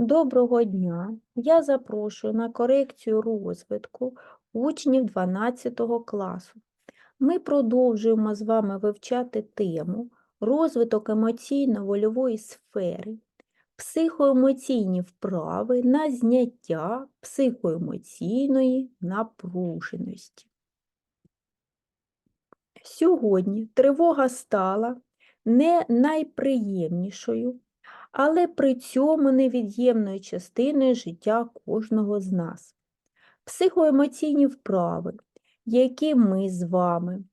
Доброго дня! Я запрошую на корекцію розвитку учнів 12 класу. Ми продовжуємо з вами вивчати тему розвиток емоційно-вольової сфери, психоемоційні вправи на зняття психоемоційної напруженості. Сьогодні тривога стала не найприємнішою, але при цьому невід'ємною частиною життя кожного з нас. Психоемоційні вправи, які ми з вами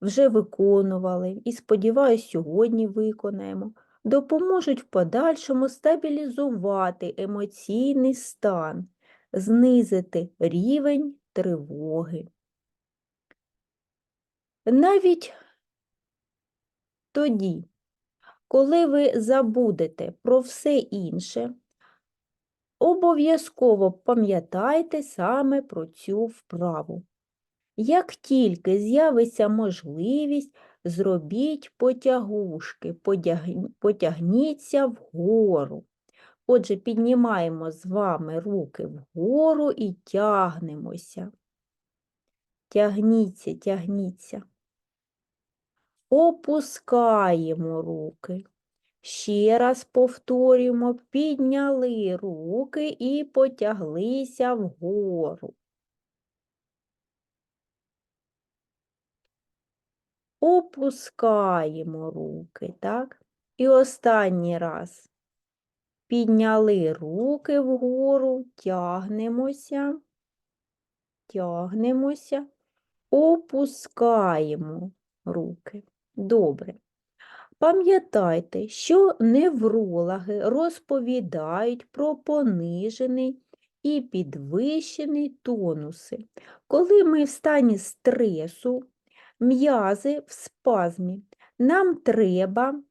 вже виконували і, сподіваюся, сьогодні виконаємо, допоможуть в подальшому стабілізувати емоційний стан, знизити рівень тривоги. Навіть тоді, коли ви забудете про все інше, обов'язково пам'ятайте саме про цю вправу. Як тільки з'явиться можливість, зробіть потягушки, потягніться вгору. Отже, піднімаємо з вами руки вгору і тягнемося. Тягніться, тягніться. Опускаємо руки. Ще раз повторюємо, підняли руки і потяглися вгору. Опускаємо руки, так? І останній раз. Підняли руки вгору, тягнемося, тягнемося, опускаємо руки. Добре. Пам'ятайте, що неврологи розповідають про понижений і підвищений тонуси. Коли ми в стані стресу, м'язи в спазмі, нам треба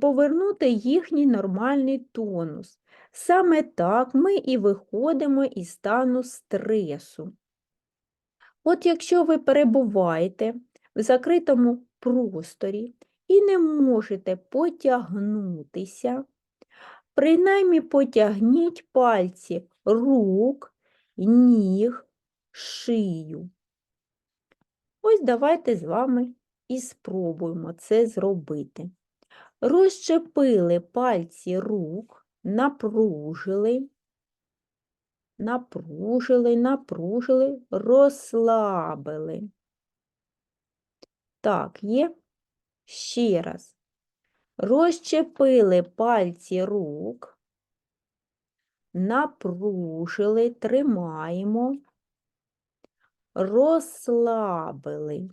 повернути їхній нормальний тонус. Саме так ми і виходимо із стану стресу. От якщо ви перебуваєте в закритому просторі і не можете потягнутися, принаймні потягніть пальці рук, ніг, шию. Ось давайте з вами і спробуємо це зробити. Розчепили пальці рук, напружили, напружили, напружили, розслабили. Так, є. Ще раз. Розчепили пальці рук, напружили, тримаємо, розслабили.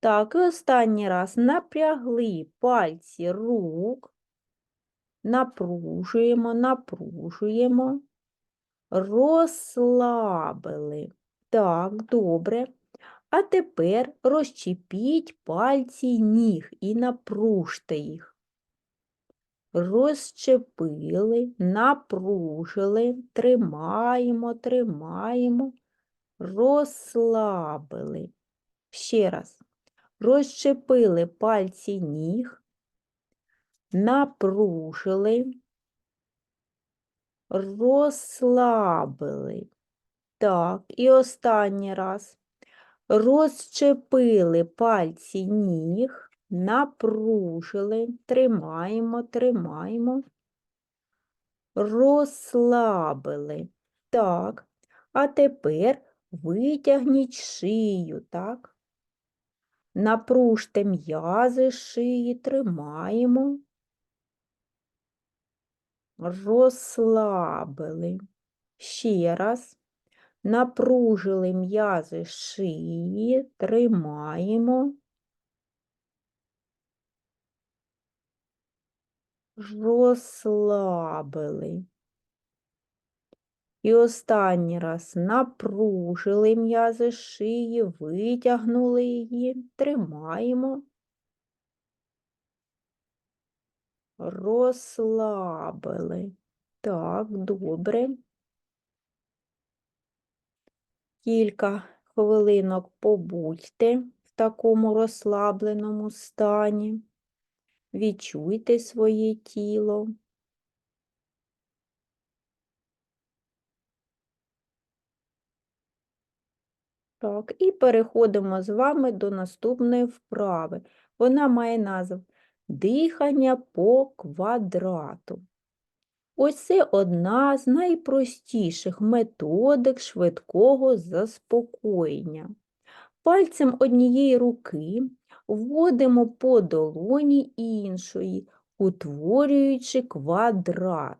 Так, і останній раз напрягли пальці рук, напружуємо, напружуємо, розслабили. Так, добре. А тепер розчепіть пальці ніг і напружте їх. Розчепили, напружили, тримаємо, тримаємо, розслабили. Ще раз. Розчепили пальці ніг, напружили, розслабили. Так, і останній раз. Розчепили пальці ніг, напружили, тримаємо, тримаємо, розслабили. Так, а тепер витягніть шию, так? Напружте м'язи шиї, тримаємо, розслабили. Ще раз. Напружили м'язи шиї, тримаємо, розслабили. І останній раз напружили м'язи шиї, витягнули її, тримаємо, розслабили. Так, добре кілька хвилинок побудьте в такому розслабленому стані, відчуйте своє тіло. Так, І переходимо з вами до наступної вправи. Вона має назву дихання по квадрату. Ось це одна з найпростіших методик швидкого заспокоєння. Пальцем однієї руки вводимо по долоні іншої, утворюючи квадрат.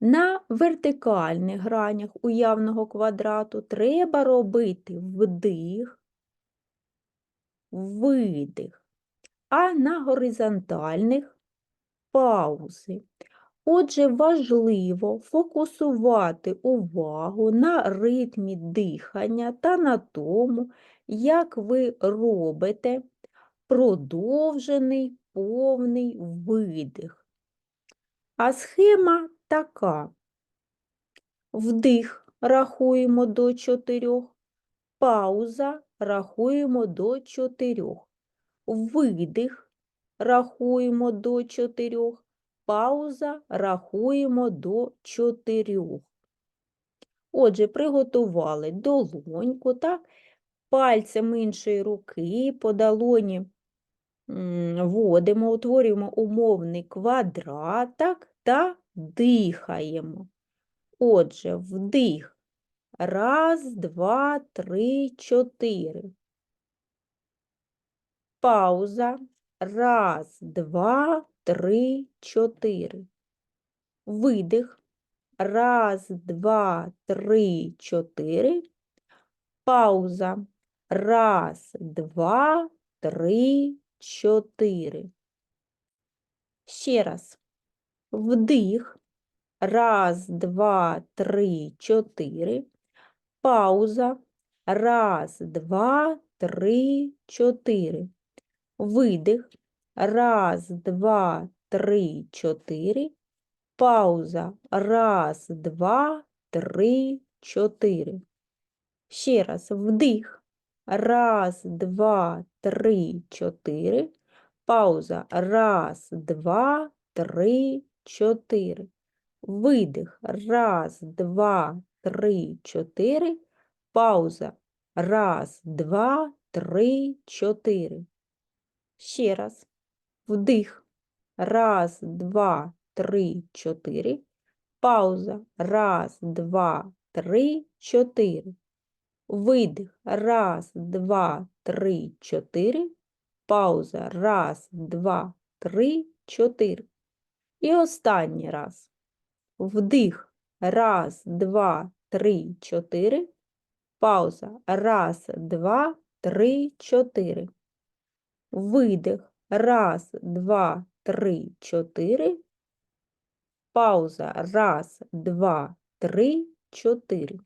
На вертикальних гранях уявного квадрату треба робити вдих, видих, а на горизонтальних паузи. Отже, важливо фокусувати увагу на ритмі дихання та на тому, як ви робите продовжений повний видих. А схема така. Вдих рахуємо до чотирьох, пауза рахуємо до чотирьох, видих рахуємо до чотирьох, пауза рахуємо до чотирьох. Отже, приготували долоньку, так? Пальцем іншої руки по долоні м, вводимо, утворюємо умовний квадрат, так? та дихаємо. Отже, вдих. Раз, два, три, чотири. Пауза. Раз, два, три, чотири. Видих. Раз, два, три, чотири. Пауза. Раз, два, три, чотири. Ще раз. Вдих. Раз, два, три, чотири. Пауза. Раз, два, три, чотири. Видих. Раз, два, три, чотири. Пауза. Раз, два, три, чотири. Ще раз. Вдих. Раз, два, три, чотири. Пауза. Раз, два, три, чотири. Видих. Раз, два, три, чотири. Пауза. Раз, два, три, чотири. Ще раз. Вдих. Раз, два, три, чотири. Пауза. Раз, два, три, чотири. Видих. Раз, два, три, чотири. Пауза. Раз, два, три, чотири. І останній раз. Вдих. Раз, два, три, чотири. Пауза. Раз, два, три, чотири. Видих. Раз, два, три, чотири. Пауза. Раз, два, три, чотири.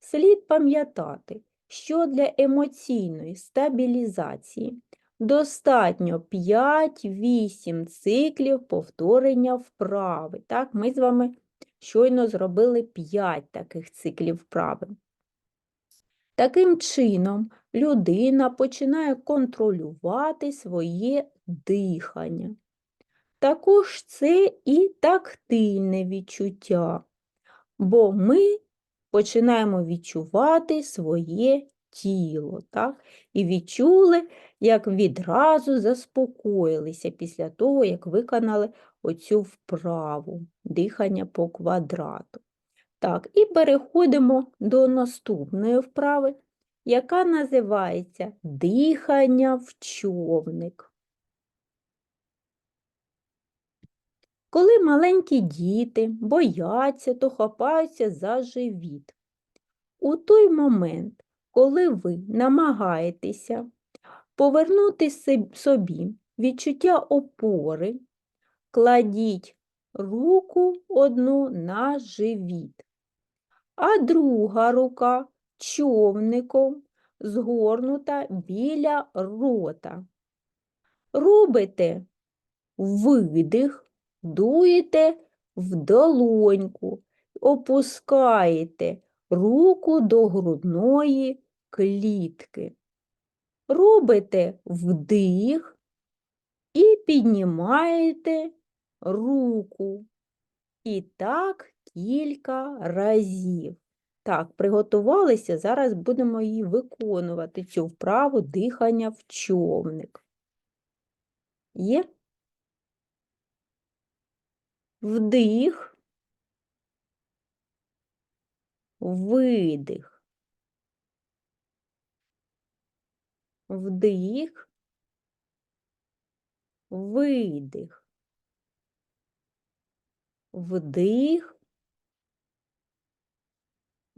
Слід пам'ятати, що для емоційної стабілізації достатньо 5-8 циклів повторення вправи. Так, ми з вами щойно зробили 5 таких циклів вправи. Таким чином, людина починає контролювати своє дихання. Також це і тактильне відчуття, бо ми починаємо відчувати своє тіло. Так? І відчули, як відразу заспокоїлися після того, як виконали оцю вправу дихання по квадрату. Так, і переходимо до наступної вправи, яка називається дихання в човник. Коли маленькі діти бояться, то хапаються за живіт. У той момент, коли ви намагаєтеся повернути собі відчуття опори, кладіть руку одну на живіт, а друга рука човником згорнута біля рота. Робите видих, дуєте в долоньку, опускаєте руку до грудної клітки. Робите вдих і піднімаєте руку. І так кілька разів. Так, приготувалися, зараз будемо її виконувати, цю вправу дихання в човник. Є? Вдих, видих. Вдих, видих. Вдих,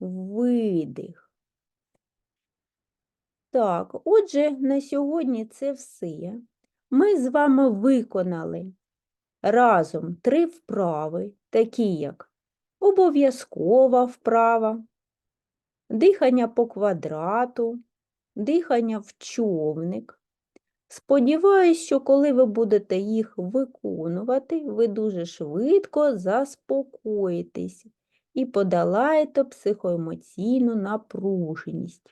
видих. Так, отже, на сьогодні це все. Ми з вами виконали разом три вправи, такі як обов'язкова вправа, дихання по квадрату, дихання в човник. Сподіваюсь, що коли ви будете їх виконувати, ви дуже швидко заспокоїтесь і подолаєте психоемоційну напруженість.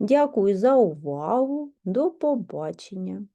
Дякую за увагу. До побачення!